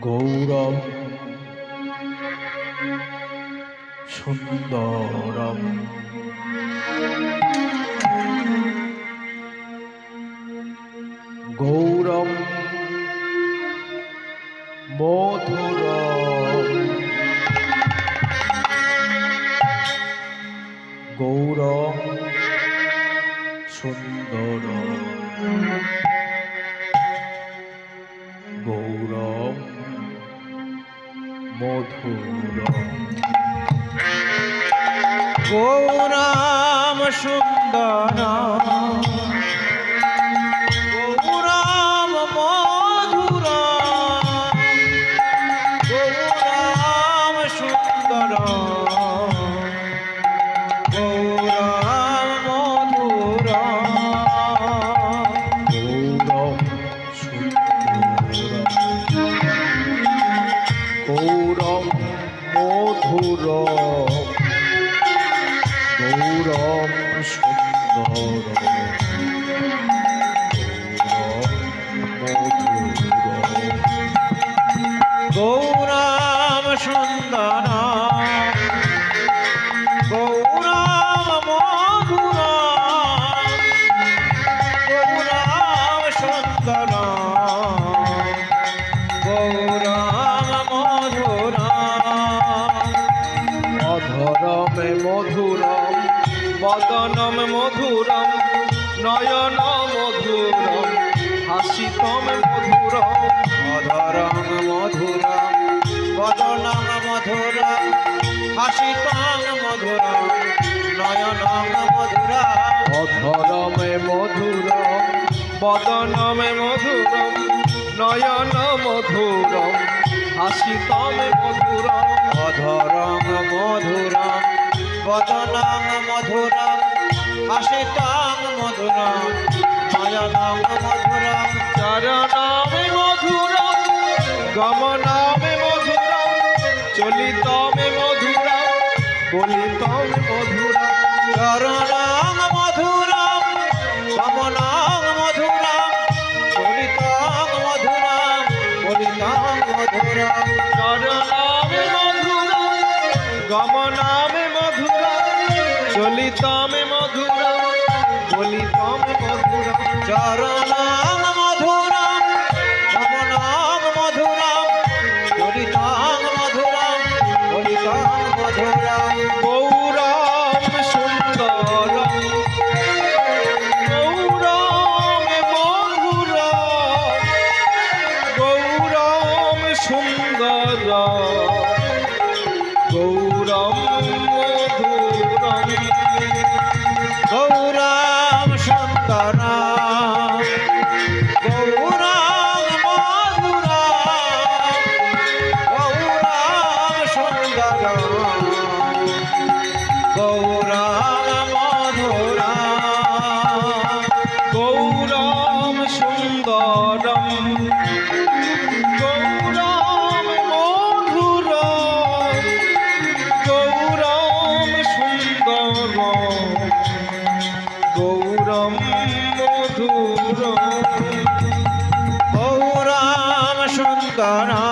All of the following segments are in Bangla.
গৌরব। সুন্দরম। গৌরম। মধুরম। মধুরম গৌরাম সুন্দর। গৌরম মধুরম সুন্দর গৌরাম মধুর। গৌরাম সুন্দর গৌরাম মধুর। অধরমে মধুরম বদনম মধুরম নয়ন হাসিতম মধুরম নয়নম মধুরম অধরমে মধুরম বদনম মধুরম নয়ন মধুরম হাসিতম মধুরম অধরম মধুরম বদনম মধুরম হাসিতম মধুরম নয়নম মধুরম চরণম মধুরম গমনম চলিতম মধুরম বলিতম মধুরম। চরণম মধুরম গমনম মধুরম। চলিতম মধুরম বলিতম মধুরম। সুন্দর। গৌরম মধুরম গৌরম সুন্দর। গৌরম মধুর। গৌরম সুন্দর। গৌরাম সুন্দর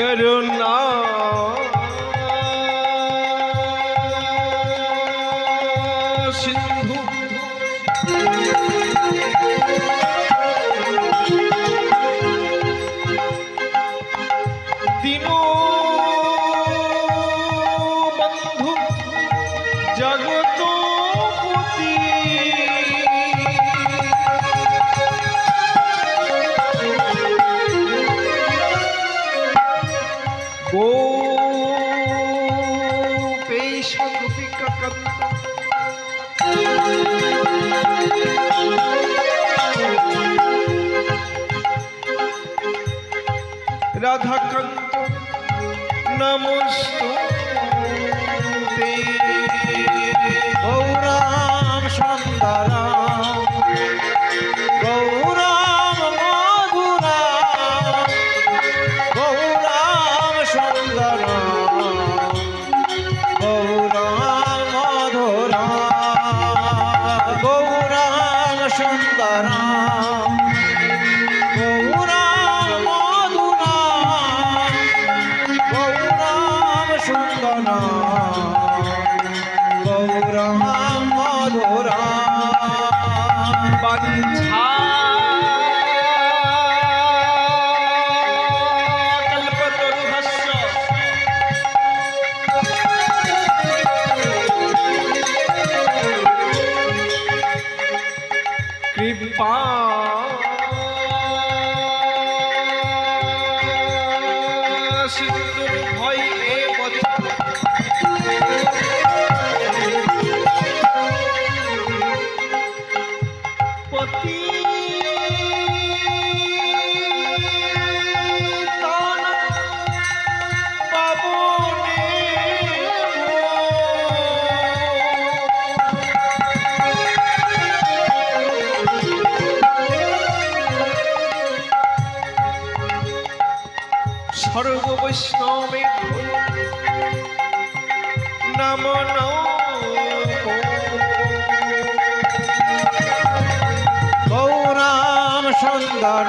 করুণা। রাধাকান্ত নমস্ত। গৌরাম সুন্দরাম সিন্ধুর সর্ব নাম গৌরাম সুন্দর